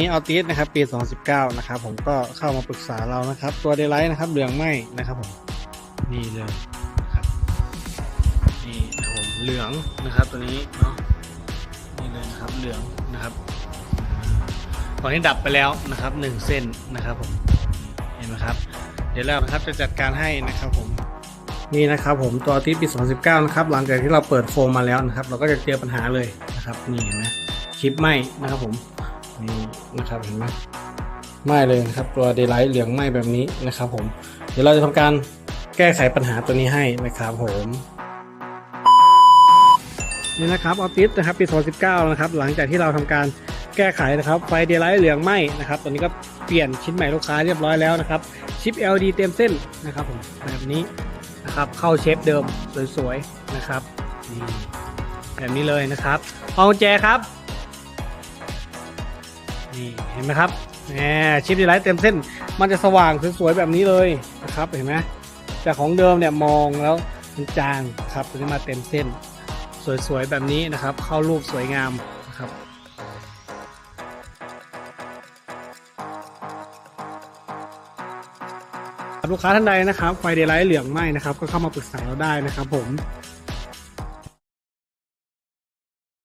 นี้เอาติสนะครับปี 2019 นะครับผมก็เข้ามาปรึกษาเรานะครับ ตัวเดลไลท์นะครับเหลืองไหมนะครับผมนี่เลยนะครับนี่นะครับผมเหลืองนะครับตัวนี้เนาะนี่เลยนะครับเหลืองนะครับตอนนี้ดับไปแล้วนะครับหนึ่งเส้นนะครับผมเห็นไหมครับ เดี๋ยวเรานะครับจะจัดการให้นะครับผมนี่นะครับผมตัวติสปี 2019 นะครับหลังจากที่เราเปิดโฟมมาแล้วนะครับ เราก็จะเจอปัญหาเลยนะครับนี่เห็นไหมชิปไหมนะครับผม นี่นะครับเห็นไหมไหม้เลยนะครับตัวเดลไลท์เหลืองไหม้แบบนี้นะครับผม เดี๋ยวเราจะทำการแก้ไขปัญหาตัวนี้ให้นะครับผมนี่นะครับออติสนะครับปี 2019 นะครับ หลังจากที่เราทำการแก้ไขนะครับไฟเดลไลท์เหลืองไหม้นะครับตัวนี้ก็เปลี่ยนชิ้นใหม่ลูกค้าเรียบร้อยแล้วนะครับชิป LED เต็มเส้นนะครับผมแบบนี้นะครับเข้าเชฟเดิมสวยๆนะครับแบบนี้เลยนะครับเอาแจครับ นี่เห็นไหมครับแหมชิปดีไลท์เต็มเส้น มันจะสว่างสวยๆแบบนี้เลยนะครับเห็นไหมจากของเดิมเนี่ยมองแล้วมันจางครับตัวนี้มาเต็มเส้น สวยๆแบบนี้นะครับ เข้ารูปสวยงามนะครับลูกค้าท่านใดนะครับไฟเดลไลท์เหลืองไหมนะครับ ก็เข้ามาปรึกษาเราได้นะครับผม